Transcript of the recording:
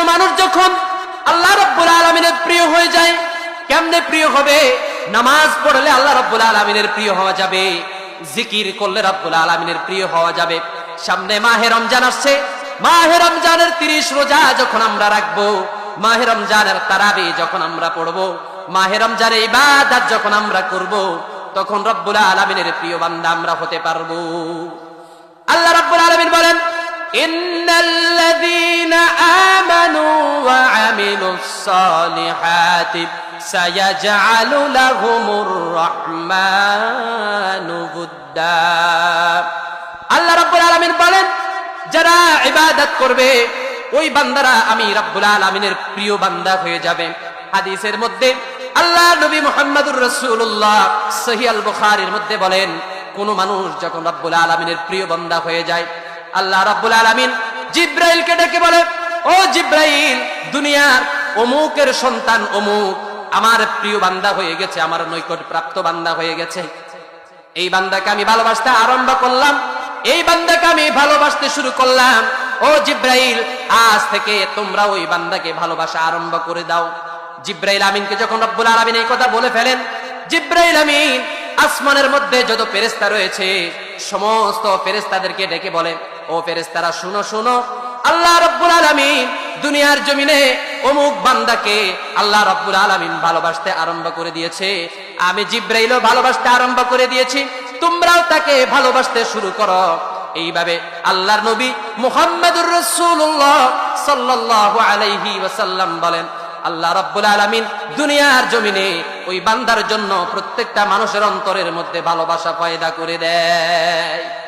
কোন মানুষ যখন আল্লাহ রব্বুল আলমিনের প্রিয় হয়ে যায়, কেমনে প্রিয় হবে? নামাজ পড়লে আল্লাহ রব্বুল আলমিনের প্রিয় হওয়া যাবে, জিকির করলে রব্বুল আলমিনের প্রিয় হওয়া যাবে। সামনে মাহে রমজান আসছে, মাহে রমজানের তিরিশ রোজা যখন আমরা রাখব, মাহে রমজানের তারাবি যখন আমরা পড়ব, মাহে রমজানের ইবাদত যখন আমরা করব, তখন রব্বুল আলমিনের প্রিয় বান্দা আমরা হতে পারব। আল্লাহ রাব্বুল আলামিন বলেন, ইন্নাল্লাযীনা সালিহাতি সায়াজআলু লাহুমুর রাহমানু বুদ্দা আল্লাহ রাব্বুল আলামিন বলেন, যারা ইবাদত করবে, ওই বান্দারা আমি রাব্বুল আলামিনের প্রিয় বান্দা হয়ে যাবে। হাদিসের মধ্যে আল্লাহ নবী মুহাম্মদুর রাসূলুল্লাহ সহিহ আল বুখারীর মধ্যে বলেন, কোন মানুষ যখন রব্বুল আলমিনের প্রিয় বন্দা হয়ে যায়, আল্লাহ রব্বুল আলমিন জিব্রাইলকে ডেকে বলে, ও জিব্রাইল, দুনিয়ার অমুকের সন্তান অমুক। আমার প্রিয় বান্দা হয়ে গেছে, আমার নৈকট প্রাপ্ত বান্দা হয়ে গেছে। এই বান্দাকে আমি ভালোবাসতে আরম্ভ করলাম। এই বান্দাকে আমি ভালোবাসতে শুরু করলাম। ও জিব্রাইল, আজ থেকে তোমরা ওই বান্দাকে ভালোবাসা আরম্ভ করে দাও। জিব্রাইল আমিনকে যখন রব্বুল আলমিন এই কথা বলে ফেলেন, জিব্রাইল আমিন আসমানের মধ্যে যত ফেরেস্তা রয়েছে, সমস্ত ফেরেস্তাদেরকে ডেকে বলে, ও ফেরেস্তারা শুনো শুনো। আল্লাহ রব্বুল আলমিন দুনিয়ার জমিনে অমুক বান্দাকে আল্লাহ রব্বুল আলমিন ভালোবাসতে আরম্ভ করে দিয়েছে। আমি জিব্রাইলও ভালোবাসতে আরম্ভ করে দিয়েছি। তোমরাও তাকে ভালোবাসতে শুরু করো। এইভাবে আল্লাহর নবী মুহাম্মদুর রসুল্লাহ সাল্লাল্লাহু আলাইহি ওয়াসাল্লাম বলেন, আল্লাহ রব্বুল আলমিন দুনিয়ার জমিনে ওই বান্দার জন্য প্রত্যেকটা মানুষের অন্তরের মধ্যে ভালোবাসা পয়দা করে দেয়।